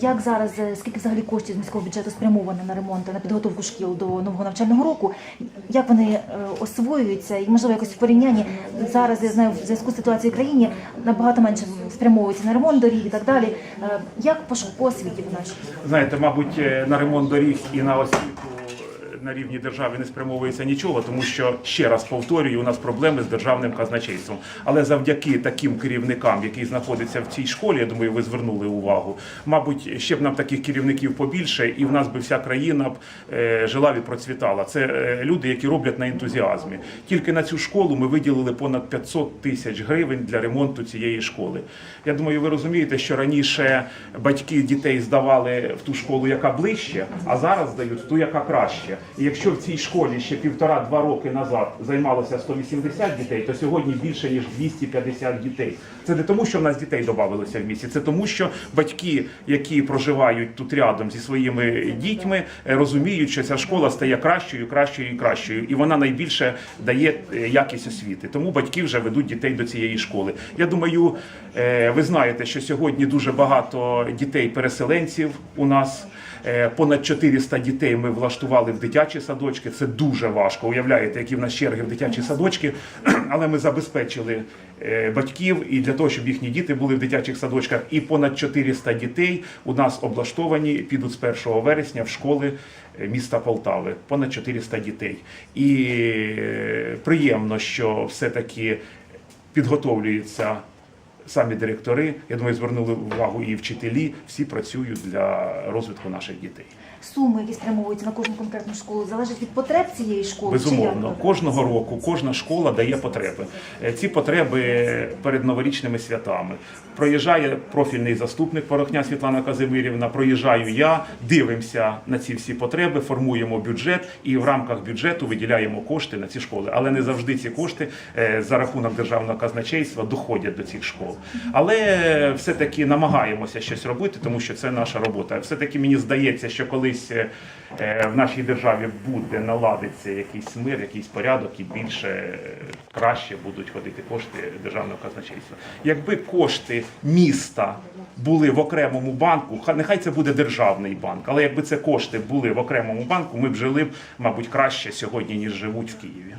Як зараз, е, скільки взагалі коштів з міського бюджету спрямовано на ремонт, на підготовку шкіл до нового навчального року? Як вони е, освоюються? І можливо якось в порівнянні зараз я знаю в зв'язку з ситуацією в країні набагато менше спрямовується на ремонт доріг і так далі. Е, Як по, освіті в нашій? Знаєте, мабуть, на ремонт доріг і на освіту на рівні держави не спрямовується нічого, тому що ще раз повторюю, у нас проблеми з державним казначейством. Але завдяки таким керівникам, які знаходяться в цій школі, я думаю, ви звернули увагу. Мабуть, ще б нам таких керівників побільше, і в нас би вся країна б е, жила і процвітала. Це е, люди, які роблять на ентузіазмі. Тільки на цю школу ми виділили понад 500 тисяч гривень для ремонту цієї школи. Я думаю, ви розумієте, що раніше батьки дітей здавали в ту школу, яка ближче, а зараз здають ту, яка краще. Якщо в цій школі ще півтора-два роки назад займалося 180 дітей, то сьогодні більше ніж 250 дітей. Це не тому, що в нас дітей додавалося в місті, це тому, що батьки, які проживають тут рядом зі своїми дітьми, е, розуміють, що ця школа стає кращою, кращою і кращою, і вона найбільше дає е, якість освіти. Тому батьки вже ведуть дітей до цієї школи. Я думаю, е, ви знаєте, що сьогодні дуже багато дітей-переселенців у нас. Понад 400 дітей ми влаштували в дитячі садочки. Це дуже важко. Уявляєте, які в нас черги в дитячі садочки, але ми забезпечили е, батьків і для того, щоб їхні діти були в дитячих садочках. І понад 400 дітей у нас облаштовані підуть з 1 вересня в школи е, міста Полтави. Понад 400 дітей. І е, приємно, що все-таки підготовлюється самі директори, я думаю, звернули увагу і вчителі. Всі працюють для розвитку наших дітей. Суми, які спрямовуються на кожну конкретну школу, залежать від потреб цієї школи? Безумовно, кожного року кожна школа дає потреби. Е, Ці потреби перед новорічними святами. Проїжджає профільний заступник Порохня Світлана Казимирівна. Проїжджаю я, дивимося на ці всі потреби, формуємо бюджет і в рамках бюджету виділяємо кошти на ці школи. Але не завжди ці кошти е, за рахунок державного казначейства доходять до цих школ. Але все-таки намагаємося щось робити, тому що це наша робота. Все-таки мені здається, що колись е, е, в нашій державі буде наладиться якийсь мир, якийсь порядок, і більше е, краще будуть ходити кошти державного казначейства. Якби кошти міста були в окремому банку, ха- нехай це буде державний банк, але якби це кошти були в окремому банку, ми б жили мабуть, краще сьогодні, ніж живуть в Києві.